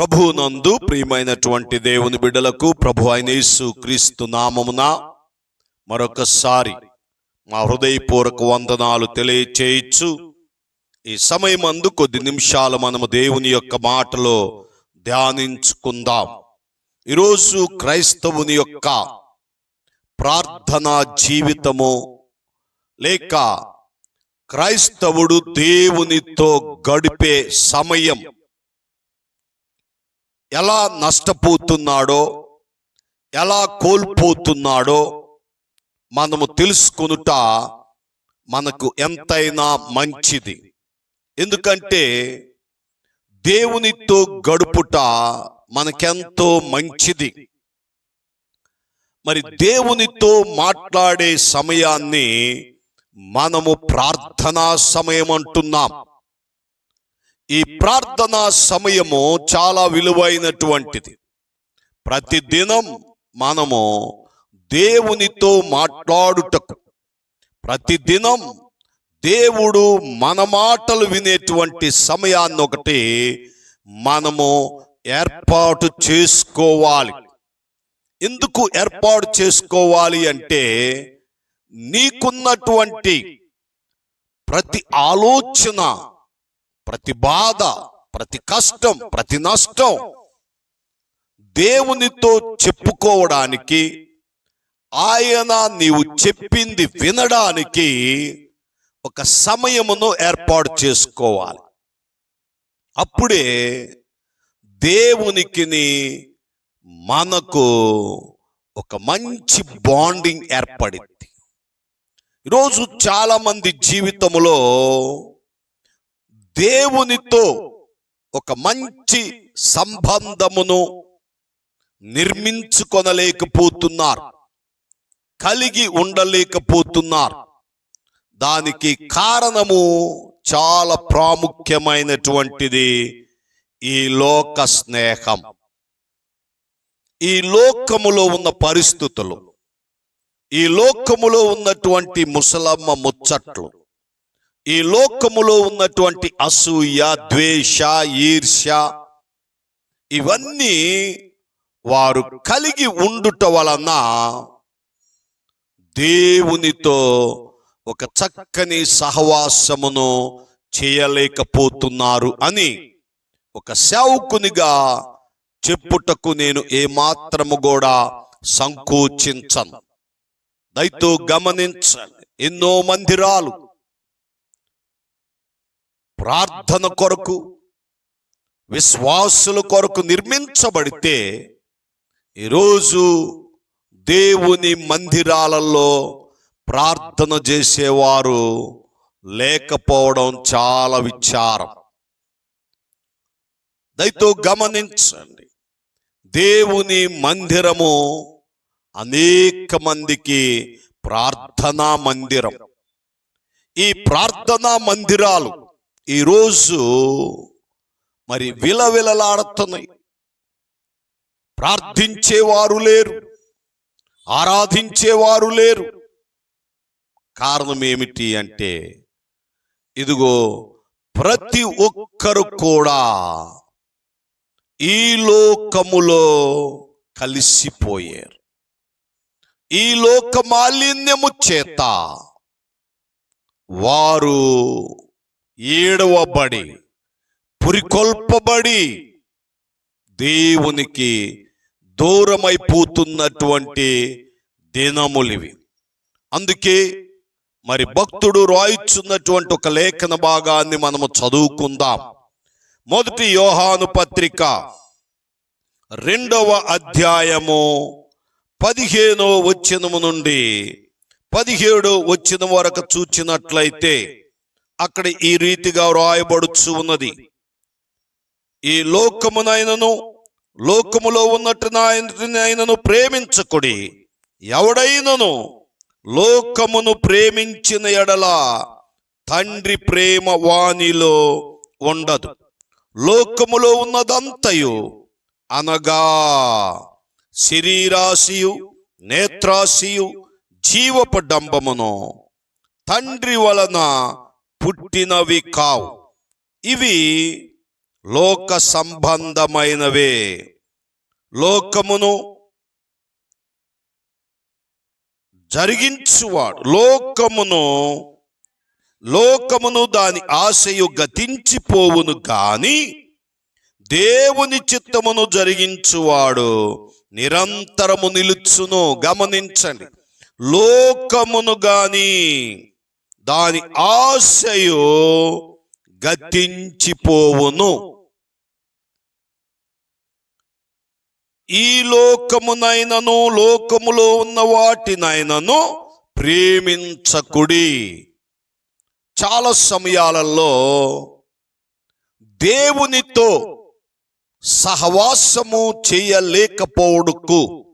ప్రభునందు ప్రియమైనటువంటి దేవుని బిడ్డలకు ప్రభు అయిన యేసు క్రీస్తు నామమున మరొకసారి మా హృదయపూర్వక వందనాలు తెలియచేయచ్చు. ఈ సమయం అందు కొద్ది నిమిషాలు మనము దేవుని యొక్క మాటలో ధ్యానించుకుందాం. ఈరోజు క్రైస్తవుని యొక్క ప్రార్థనా జీవితము లేక క్రైస్తవుడు దేవునితో గడిపే సమయం ఎలా నష్టపోతున్నాడో ఎలా కోల్పోతున్నాడో మనము తెలుసుకొనుట మనకు ఎంతైనా మంచిది. ఎందుకంటే దేవునితో గడుపుట మనకెంతో మంచిది. మరి దేవునితో మాట్లాడే సమయాన్ని మనము ప్రార్థనా సమయం అంటున్నాం ఈ ప్రార్థనా సమయము చాలా విలువైనటువంటిది. ప్రతిదినం మనము దేవునితో మాట్లాడుటకు ప్రతిదినం దేవుడు మన మాటలు వినేటువంటి సమయాన్ని ఒకటి మనము ఏర్పాటు చేసుకోవాలి. ఎందుకు ఏర్పాటు చేసుకోవాలి అంటే నీకున్నటువంటి ప్రతి ఆలోచన ప్రతి బాధ ప్రతి కష్టం ప్రతి నష్టం దేవునితో చెప్పుకోవడానికి ఆయన నీవు చెప్పింది వినడానికి ఒక సమయమును ఏర్పాటు చేసుకోవాలి. అప్పుడే దేవునికిని మనకు ఒక మంచి బాండింగ్ ఏర్పడింది ఈరోజు చాలామంది జీవితంలో దేవునితో ఒక మంచి సంబంధమును నిర్మించుకొనలేకపోతున్నారు. కలిగి ఉండలేకపోతున్నారు. దానికి కారణము చాలా ప్రాముఖ్యమైనటువంటిది ఈ లోక స్నేహం. ఈ లోకములో ఉన్న పరిస్థితులు ఈ లోకములో ఉన్నటువంటి ముసలమ్మ ముచ్చట్లు ఈ లోకములో ఉన్నటువంటి అసూయ ద్వేష ఈర్ష్య ఇవన్నీ వారు కలిగి ఉండుట వలన దేవునితో ఒక చక్కని సహవాసమును చేయలేకపోతున్నారు అని ఒక సేవకునిగా చెప్పుటకు నేను ఏమాత్రము కూడా సంకోచించను. దయతో గమనించండి. ఎన్నో మందిరాలు ప్రార్థన కొరకు విశ్వాసుల కొరకు నిర్మించబడితే ఈరోజు దేవుని మందిరాలలో ప్రార్థన చేసేవారు లేకపోవడం చాలా విచారం. దయతో గమనించండి దేవుని మందిరము అనేక మందికి ప్రార్థనా మందిరం. ఈ ప్రార్థనా మందిరాలు ఈరోజు మరి విలవిలలాడుతున్నాయి. ప్రార్థించేవారు లేరు. ఆరాధించేవారు లేరు. కారణం ఏమిటి అంటే ఇదిగో ప్రతి ఒక్కరు కూడా ఈ లోకములో కలిసిపోయారు. ఈ లోక మాలిన్యము చేత వారు ఏడవబడి పురికొల్పబడి దేవునికి దూరమైపోతున్నటువంటి దినములివి. అందుకే మరి భక్తుడు రాయిచున్నటువంటి ఒక లేఖన భాగాన్ని మనము చదువుకుందాం. మొదటి యోహాను పత్రిక రెండవ అధ్యాయము పదిహేనో వచ్చినము నుండి పదిహేడు వచ్చిన వరకు చూచినట్లయితే అక్కడ ఈ రీతిగా వ్రాయబడుచు ఉన్నది. ఈ లోకమునైనను లోకములో ఉన్నట్టు నాయనను ప్రేమించకుడి ఎవడైనను లోకమును ప్రేమించిన ఎడల తండ్రి ప్రేమ వాణిలో ఉండదు. లోకములో ఉన్నదంతయు అనగా శరీరాశియు నేత్రాశియు జీవపు డంబమును తండ్రి వలన పుట్టినవి కావు. ఇవి లోక సంబంధమైనవే. లోకమును జరిగించువాడు. లోకమును లోకమును దాని ఆశయు గతించిపోవును గాని దేవుని చిత్తమును జరిగించువాడు నిరంతరము నిలుచును. గమనించండి. లోకమును గాని దాని ఆశయు గతించిపోవును. ఈ లోకమునైనను లోకములో ఉన్న వాటినైనను ప్రేమించకుడి. చాలా సమయాలలో దేవునితో సహవాసము చేయలేకపోవడుకు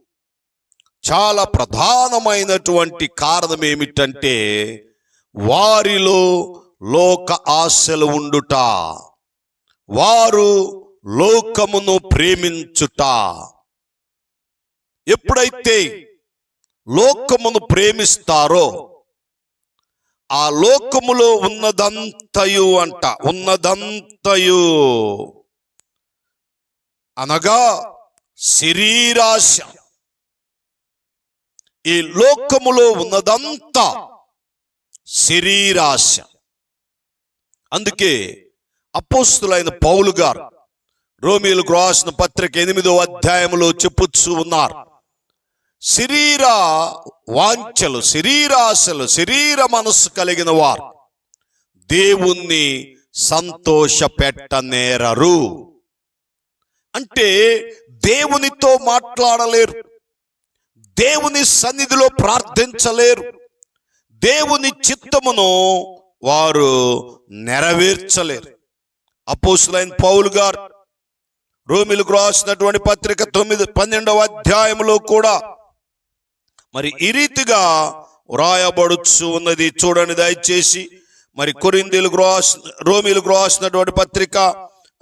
చాలా ప్రధానమైనటువంటి కారణం ఏమిటంటే వారిలో లోక ఆశలు ఉండుట వారు లోకమును ప్రేమించుట. ఎప్పుడైతే లోకమును ప్రేమిస్తారో ఆ లోకములో ఉన్నదంతయు అంట ఉన్నదంతయు. అనగా శరీరాశ. ఈ లోకములో ఉన్నదంతా శరీరాశ. అందుకే అపోస్తులైన పౌలు గారు రోమిలకు రాసిన పత్రిక ఎనిమిదో అధ్యాయములో చెప్పుచ్చు ఉన్నారు. శరీర వాంఛలు శరీరాశలు శరీర మనస్సు కలిగిన వారు దేవుణ్ణి సంతోష పెట్టనేరరు అంటే దేవునితో మాట్లాడలేరు. దేవుని సన్నిధిలో ప్రార్థించలేరు. దేవుని చిత్తమును వారు నెరవేర్చలేరు. అపోసులైన పౌలు గారు రోమిలకు రాసినటువంటి పత్రిక తొమ్మిది పన్నెండవ అధ్యాయంలో కూడా మరి ఈ రీతిగా వ్రాయబడుచు ఉన్నది. చూడండి దయచేసి మరి కొరిందీలకు రాసి రోమిలకు రాసినటువంటి పత్రిక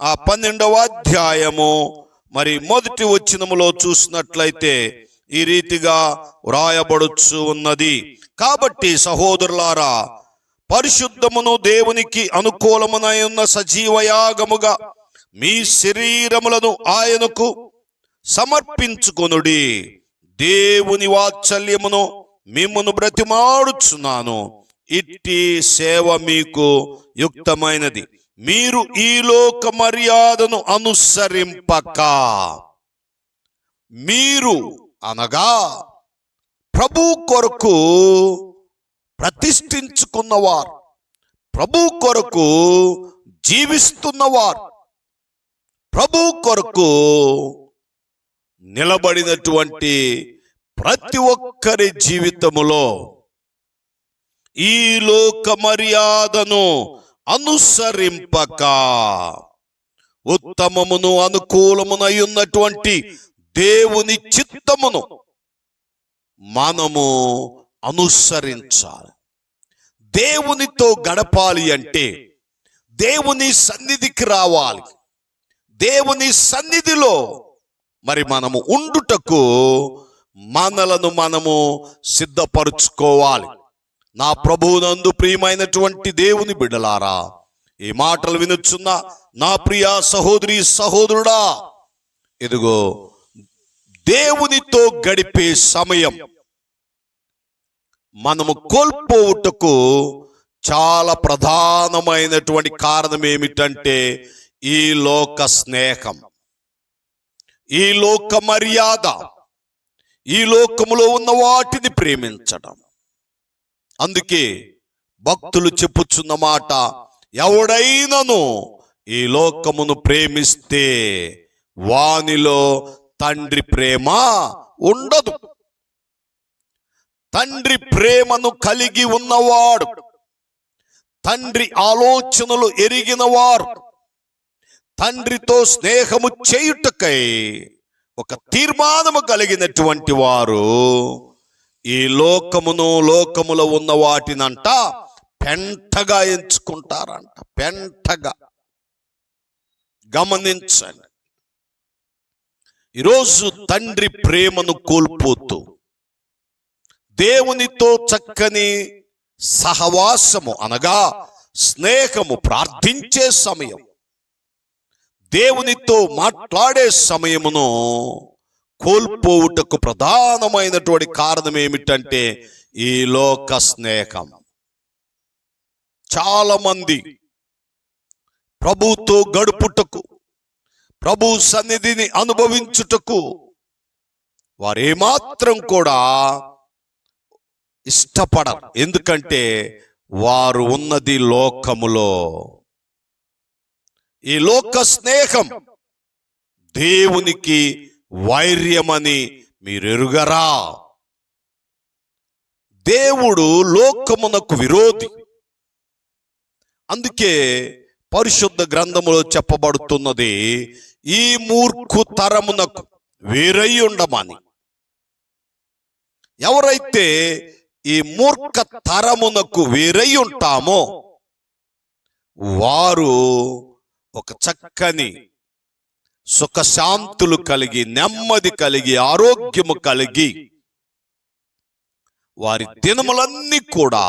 ఆ పన్నెండవ అధ్యాయము మరి మొదటి వచ్చినములో చూసినట్లయితే ఈ రీతిగా వ్రాయబడుచు ఉన్నది. కాబట్టి సహోదరులారా పరిశుద్ధమును దేవునికి అనుకూలమునై ఉన్న సజీవయాగముగా మీ శరీరములను ఆయనకు సమర్పించుకొనుడి. దేవుని వాత్సల్యమును మిమ్మను బ్రతిమాడుచున్నాను. ఇట్టి సేవ మీకు యుక్తమైనది. మీరు ఈ లోక మర్యాదను అనుసరింపక. మీరు అనగా ప్రభు కొరకు ప్రతిష్ఠించుకున్నవారు. ప్రభు కొరకు జీవిస్తున్నవారు. ప్రభు కొరకు నిలబడినటువంటి ప్రతి ఒక్కరి జీవితములో ఈ లోక మర్యాదను అనుసరింపక ఉత్తమమును అనుకూలమునై ఉన్నటువంటి దేవుని చిత్తమును మనము అనుసరించాలి. దేవునితో గడపాలి అంటే దేవుని సన్నిధికి రావాలి. దేవుని సన్నిధిలో మరి మనము ఉండుటకు మనలను మనము సిద్ధపరుచుకోవాలి. నా ప్రభువునందు ప్రియమైనటువంటి దేవుని బిడ్డలారా ఈ మాటలు వినుచున్న నా ప్రియ సహోదరి సహోదరుడా ఇదిగో దేవునితో గడిపే సమయం. మనము కోల్పోవుటకు చాలా ప్రధానమైనటువంటి కారణం ఏమిటంటే ఈ లోక స్నేహం. ఈ లోక మర్యాద. ఈ లోకములో ఉన్న వాటిని ప్రేమించడం. అందుకే భక్తులు చెప్పుచున్న మాట ఎవడైనను ఈ లోకమును ప్రేమిస్తే వానిలో తండ్రి ప్రేమ ఉండదు. తండ్రి ప్రేమను కలిగి ఉన్నవాడు తండ్రి ఆలోచనలు ఎరిగినవారు తండ్రితో స్నేహము చేయుటకై ఒక తీర్మానము కలిగినటువంటి వారు ఈ లోకమును లోకములో ఉన్న వాటినంట పెంటగా ఎంచుకుంటారంట. పెంటగా. గమనించండి. ఈరోజు తండ్రి ప్రేమను కోల్పోతూ దేవునితో చక్కని సహవాసము అనగా స్నేహము ప్రార్థించే సమయం. దేవునితో మాట్లాడే సమయమును కోల్పోవుటకు ప్రధానమైనటువంటి కారణం ఏమిటంటే ఈ లోక స్నేహం. చాలా మంది ప్రభుతో గడుపుటకు ప్రభు సన్నిధిని అనుభవించుటకు వారేమాత్రం కూడా ఇష్టపడరు ఎందుకంటే వారు ఉన్నది లోకములో. ఈ లోక స్నేహం దేవునికి వైర్యమని మీరెరుగరా? దేవుడు లోకమునకు విరోధి. అందుకే పరిశుద్ధ గ్రంథములో చెప్పబడుతున్నది ఈ మూర్ఖు తరమునకు వేరై ఉండమని. ఎవరైతే ఈ మూర్ఖ తరమునకు వేరై ఉంటామో వారు ఒక చక్కని సుఖశాంతులు కలిగి నెమ్మది కలిగి ఆరోగ్యము కలిగి వారి దినములన్నీ కూడా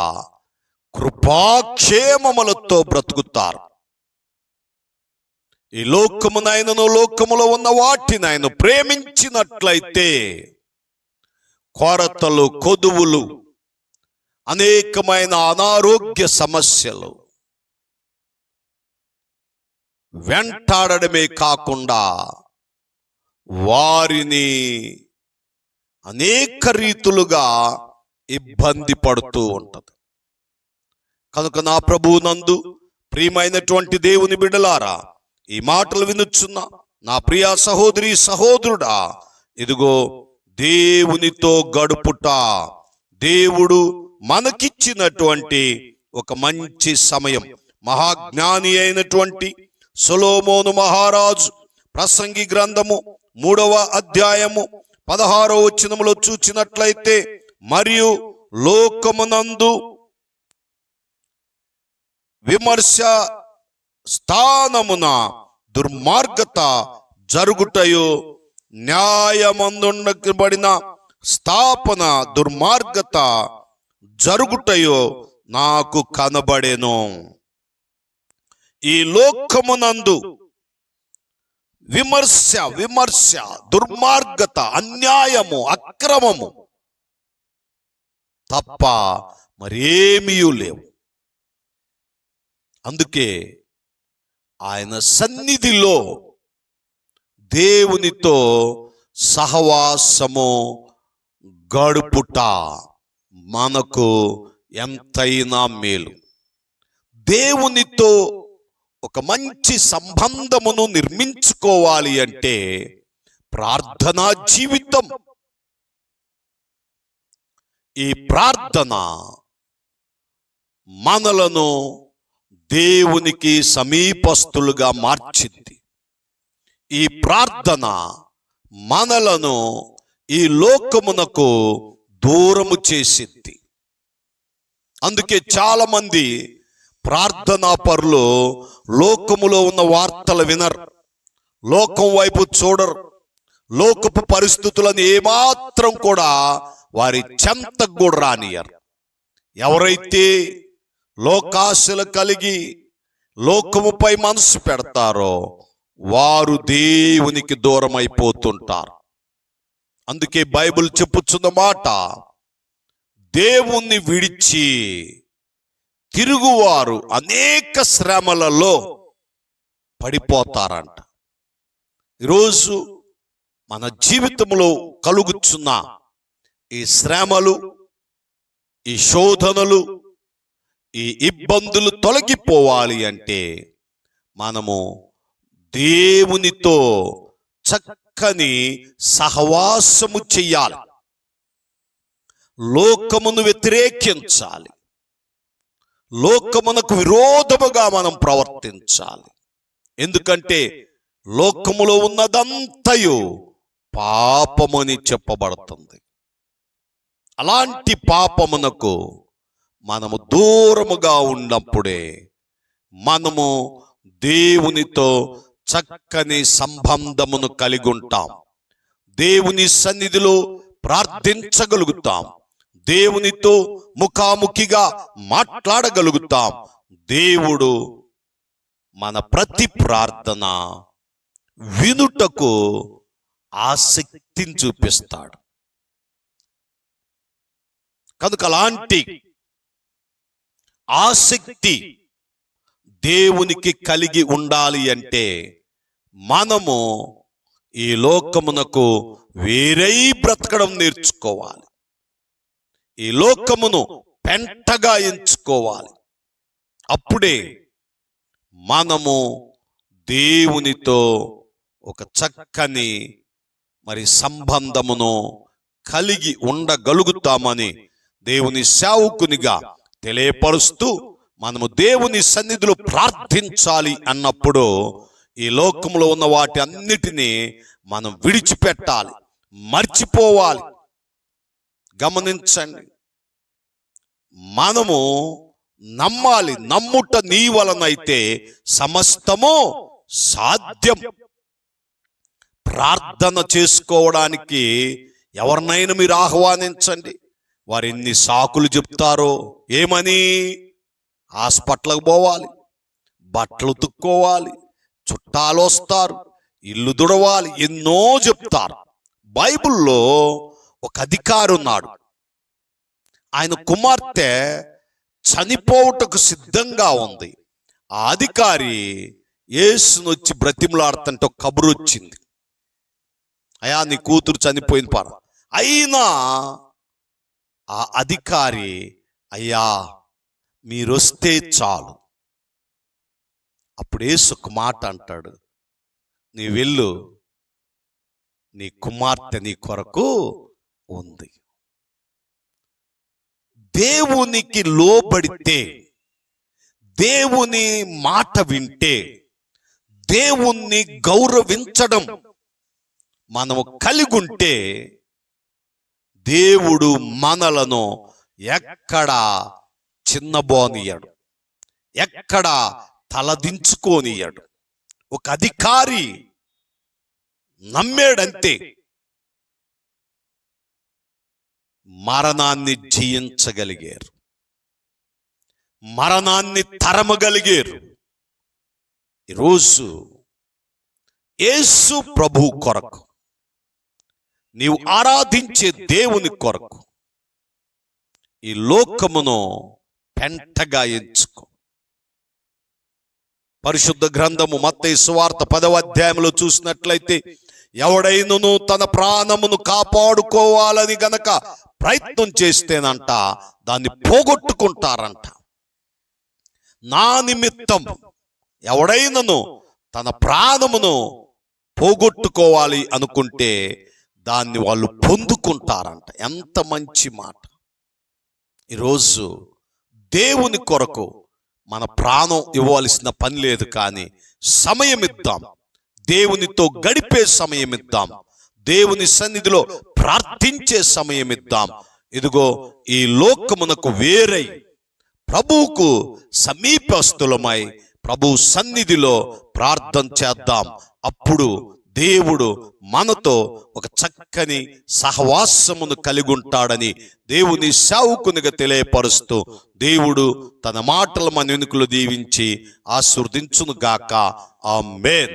కృపాక్షేమములతో బ్రతుకుతారు. ఈ లోకమునైనను లోకములో ఉన్న వాటిని ఆయన ప్రేమించినట్లయితే కొరతలు కొదువులు అనేకమైన అనారోగ్య సమస్యలు వెంటాడడమే కాకుండా వారిని అనేక రీతులుగా ఇబ్బంది పడుతూ ఉంటది. కనుక నా ప్రభువు నందు ప్రియమైనటువంటి దేవుని బిడలారా ఈ మాటలు వినుచున్న నా ప్రియ సహోదరి సహోదరుడా ఇదిగో దేవునితో గడుపుట. దేవుడు మనకిచ్చినటువంటి ఒక మంచి సమయం మహాజ్ఞాని అయినటువంటి సొలోమోను మహారాజు ప్రసంగి గ్రంథము మూడవ అధ్యాయము పదహారో వచ్చినములో చూచినట్లయితే మరియు లోకమునందు విమర్శ స్థానమున దుర్మార్గత జరుగుటయో న్యాయమందుండబడిన స్థాపన దుర్మార్గత జరుగుటయో నాకు కనబడేను. ఈ లోకమునందు విమర్శ విమర్శ దుర్మార్గత అన్యాయము అక్రమము తప్ప మరేమీ లేవు. అందుకే ఆయన సన్నిధిలో దేవునితో సహవాసము గడుపుట మనకు ఎంతైనా మేలు. దేవునితో ఒక మంచి సంబంధమును నిర్మించుకోవాలి అంటే ప్రార్థనా జీవితం. ఈ ప్రార్థన మనలను దేవునికి సమీపస్తులుగా మార్చింది. ఈ ప్రార్థన మనలను ఈ లోకమునకు దూరము చేసింది. అందుకే చాలా మంది ప్రార్థనా పరులు లోకములో ఉన్న వార్తలు వినరు. లోకం వైపు చూడరు. లోకపు పరిస్థితులను ఏమాత్రం కూడా వారి చెంతకు కూడా రానియరు ఎవరైతే లోకాశలు కలిగి లోకముపై మనసు పెడతారో వారు దేవునికి దూరం అయిపోతుంటారు అందుకే బైబిల్ చెప్పుచున్న మాట దేవుణ్ణి విడిచి తిరుగువారు అనేక శ్రమలలో పడిపోతారంట. ఈరోజు మన జీవితంలో కలుగుచున్న ఈ శ్రమలు ఈ శోధనలు ఈ ఇబ్బందులు తొలగిపోవాలి అంటే మనము దేవునితో చక్కని సహవాసము చెయ్యాలి. లోకమును వ్యతిరేకించాలి. లోకమునకు విరోధముగా మనం ప్రవర్తించాలి. ఎందుకంటే లోకములో ఉన్నదంతయు పాపమని చెప్పబడుతుంది. అలాంటి పాపమునకు మనము దూరముగా ఉన్నప్పుడే మనము దేవునితో చక్కని సంబంధమును కలిగి ఉంటాం. దేవుని సన్నిధిలో ప్రార్థించగలుగుతాం. దేవునితో ముఖాముఖిగా మాట్లాడగలుగుతాం. దేవుడు మన ప్రతి ప్రార్థన వినుటకు ఆసక్తిని చూపిస్తాడు. కనుక అలాంటి ఆసక్తి దేవునికి కలిగి ఉండాలి అంటే మనము ఈ లోకమునకు వేరై బ్రతకడం నేర్చుకోవాలి. ఈ లోకమును పెంటగా ఎంచుకోవాలి. అప్పుడే మనము దేవునితో ఒక చక్కని మరి సంబంధమును కలిగి ఉండగలుగుతామని దేవుని సేవకునిగా తెలియపరుస్తూ మనము దేవుని సన్నిధిలో ప్రార్థించాలి అన్నప్పుడు ఈ లోకంలో ఉన్న వాటి అన్నిటినీ మనం విడిచిపెట్టాలి మర్చిపోవాలి. గమనించండి. మనము నమ్మాలి నమ్ముట నీ వలనైతే సమస్తము సాధ్యం. ప్రార్థన చేసుకోవడానికి ఎవరినైనా మీరు ఆహ్వానించండి. వారు ఎన్ని సాకులు చెప్తారో? ఏమని? హాస్పిటల్కి పోవాలి బట్టలు ఉతుక్కోవాలి చుట్టాలు వస్తారు ఇల్లు దుడవాలి ఎన్నో చెప్తారు. బైబిల్లో ఒక అధికారి ఉన్నాడు. ఆయన కుమార్తె చనిపోవుటకు సిద్ధంగా ఉంది. ఆ అధికారి ఏసును వచ్చి బ్రతిమలాడుతుంటే ఒక కబురు వచ్చింది. అయా నీ కూతురు చనిపోయింది పార. అయినా ఆ అధికారి అయ్యా మీరొస్తే చాలు. అప్పుడు యేసు ఒక మాట అంటాడు నీ వెళ్ళు నీ కుమార్తె నీ కొరకు ఉంది. దేవునికి లోబడితే దేవుని మాట వింటే దేవుణ్ణి గౌరవించడం మనము కలిగుంటే దేవుడు మనలను ఎక్కడ చిన్నబోనియడు ఎక్కడ తలదించుకోనియడు ఒక అధికారి నమ్మాడంతే. మరణాన్ని జయించగలిగారు. మరణాన్ని తరమగలిగారు. ఈరోజు యేసు ప్రభు కొరకు నీవు ఆరాధించే దేవుని కొరకు. ఈ లోకమును పెంటగా ఎంచుకో. పరిశుద్ధ గ్రంథము మత్తయి సువార్త పదవ అధ్యాయంలో చూసినట్లయితే ఎవడైనను తన ప్రాణమును కాపాడుకోవాలని గనక ప్రయత్నం చేస్తేనంట దాన్ని పోగొట్టుకుంటారంట. నా నిమిత్తం ఎవడైనను తన ప్రాణమును పోగొట్టుకోవాలి అనుకుంటే దాన్ని వాళ్ళు పొందుకుంటారంట. ఎంత మంచి మాట. ఈరోజు దేవుని కొరకు మన ప్రాణం ఇవ్వాల్సిన పని లేదు కానీ సమయం ఇద్దాం. దేవునితో గడిపే సమయం ఇద్దాం. దేవుని సన్నిధిలో ప్రార్థించే సమయం ఇద్దాం. ఇదిగో ఈ లోకమునకు వేరై ప్రభువుకు సమీపస్తులమై ప్రభు సన్నిధిలో ప్రార్థన చేద్దాం. అప్పుడు దేవుడు మనతో ఒక చక్కని సహవాసమును కలిగి ఉంటాడని దేవుని సావుకునిగా తెలియపరుస్తూ దేవుడు తన మాటలు మన వెనుకలు దీవించి ఆశీర్వదించును గాక మేన్